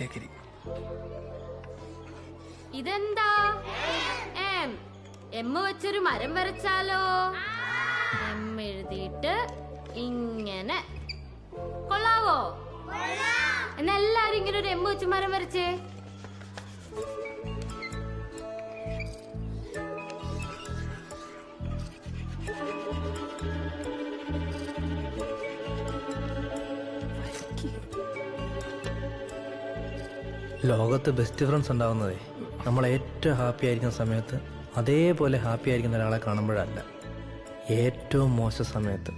ബാക്കിലേക്ക് ഇതെന്താ? M M വെച്ചൊരു മരം വരച്ചാലോ? എം എഴുതിയിട്ട് ഇങ്ങനെ. കൊള്ളാവോ? എന്നാ എല്ലാരും ഇങ്ങനെ ഒരു എം വെച്ച് മരം വരച്ചേ. ലോകത്ത് ബെസ്റ്റ് ഫ്രണ്ട്സ് ഉണ്ടാവുന്നതേ നമ്മൾ ഏറ്റവും ഹാപ്പി ആയിരിക്കുന്ന സമയത്ത് അതേപോലെ ഹാപ്പി ആയിരിക്കുന്ന ഒരാളെ കാണുമ്പോഴല്ല ഏറ്റവും മോശം സമയത്ത്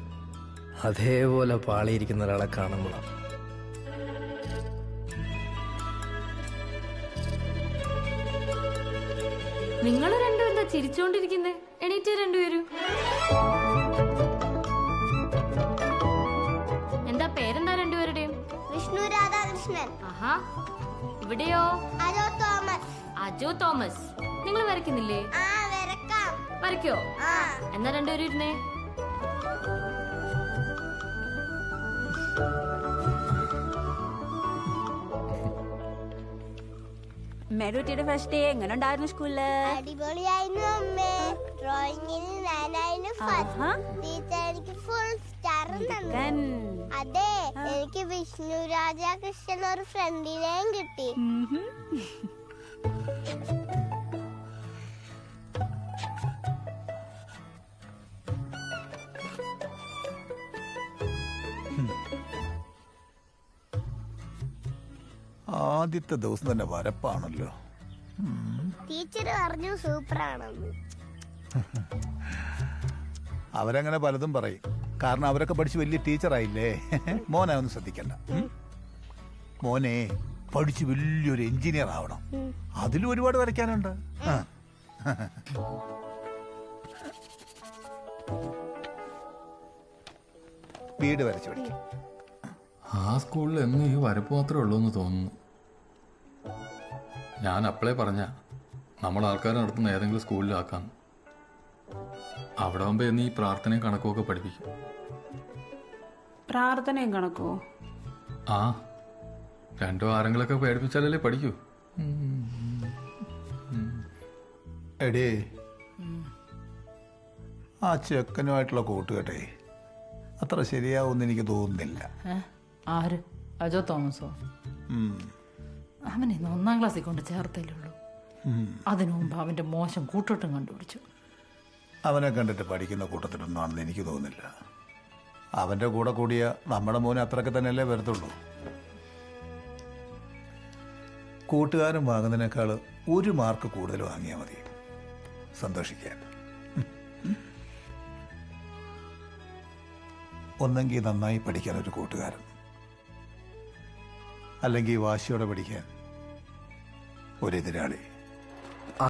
അതേപോലെ പാളിയിരിക്കുന്ന ഒരാളെ കാണുമ്പോഴാണ് നിങ്ങൾ രണ്ടും എന്താ ചിരിച്ചോണ്ടിരിക്കുന്നത് എണീറ്റ് രണ്ടുപേരും. രാധാകൃഷ്ണൻ ആഹാ. ഇവിടെയോ? അജോ തോമസ്. അജോ തോമസ്. നിങ്ങൾ വരയ്ക്കുന്നില്ലേ? ആ വരക്കാം. വരയ്ക്കോ? ആ. എന്നാ രണ്ടുപേരും ഇരുന്നേ. മെരുട്ടിയുടെ ഫസ്റ്റ് ഡേ എങ്ങനെ ഉണ്ടായിരുന്നു സ്കൂളിൽ? അടിപൊളിയായിരുന്നു അമ്മേ. ഡ്രോയിങ്ങിന് ഞാനായിരുന്നു ഫസ്റ്റ്. ടീച്ചർ എനിക്ക് ഫുൾ അതെ എനിക്ക് വിഷ്ണു രാജാകൃഷ്ണൻ ഒരു ഫ്രണ്ടിനെയും കിട്ടി. ആദ്യത്തെ ദിവസം തന്നെ വരപ്പാണല്ലോ. ടീച്ചർ പറഞ്ഞു സൂപ്പറാണെന്ന്. അവരങ്ങനെ പലതും പറയും. കാരണം അവരൊക്കെ പഠിച്ച് വലിയ ടീച്ചറായില്ലേ മോനെ ഒന്ന് ശ്രദ്ധിക്കണ്ട? മോനെ പഠിച്ച് വലിയൊരു എഞ്ചിനീയർ ആവണം. അതിലും ഒരുപാട് വരയ്ക്കാനുണ്ട്. വീട് വരച്ചു പഠിക്കും. ആ സ്കൂളിൽ എന്നും ഈ വരപ്പ് മാത്രമേ ഉള്ളൂ എന്ന് തോന്നുന്നു. ഞാൻ അപ്പളേ പറഞ്ഞ നമ്മൾ ആൾക്കാർ നടത്തുന്ന ഏതെങ്കിലും സ്കൂളിലാക്കാം. അവിടെ ആകുമ്പോൾ എന്നീ പ്രാർത്ഥനയും കണക്കുമൊക്കെ പഠിപ്പിക്കും. പ്രാർത്ഥനയും കണക്കോ ആ രണ്ടോ ആരെങ്കിലൊക്കെ പേടിപ്പിച്ചാലല്ലേ പഠിക്കൂ. എടേ ആ ചെക്കനുമായിട്ടുള്ള കൂട്ടുകെട്ടേ അത്ര ശരിയാവുമെന്ന് എനിക്ക് തോന്നുന്നില്ല. ആര്? അജോ തോമസോ? അവനെ ഇന്ന് ഒന്നാം ക്ലാസ്സിൽ കൊണ്ട് ചേർത്തല്ലേ ഉള്ളൂ. അതിനു മുമ്പ് അവന്റെ മോശം കൂട്ടോട്ടം കണ്ടുപിടിച്ചു. അവനെ കണ്ടിട്ട് പഠിക്കുന്ന കൂട്ടത്തിലൊന്നാണെന്ന് എനിക്ക് തോന്നുന്നില്ല. അവന്റെ കൂടെ കൂടിയ നമ്മുടെ മോനെ അത്രയ്ക്ക് തന്നെയല്ലേ വരത്തുള്ളൂ. കൂട്ടുകാരൻ വാങ്ങുന്നതിനേക്കാൾ ഒരു മാർക്ക് കൂടുതൽ വാങ്ങിയാൽ മതി. സന്തോഷിക്കാൻ. ഒന്നെങ്കിൽ നന്നായി പഠിക്കാൻ ഒരു കൂട്ടുകാരൻ. അല്ലെങ്കിൽ വാശിയോടെ പഠിക്കാൻ ഒരു എതിരാളി.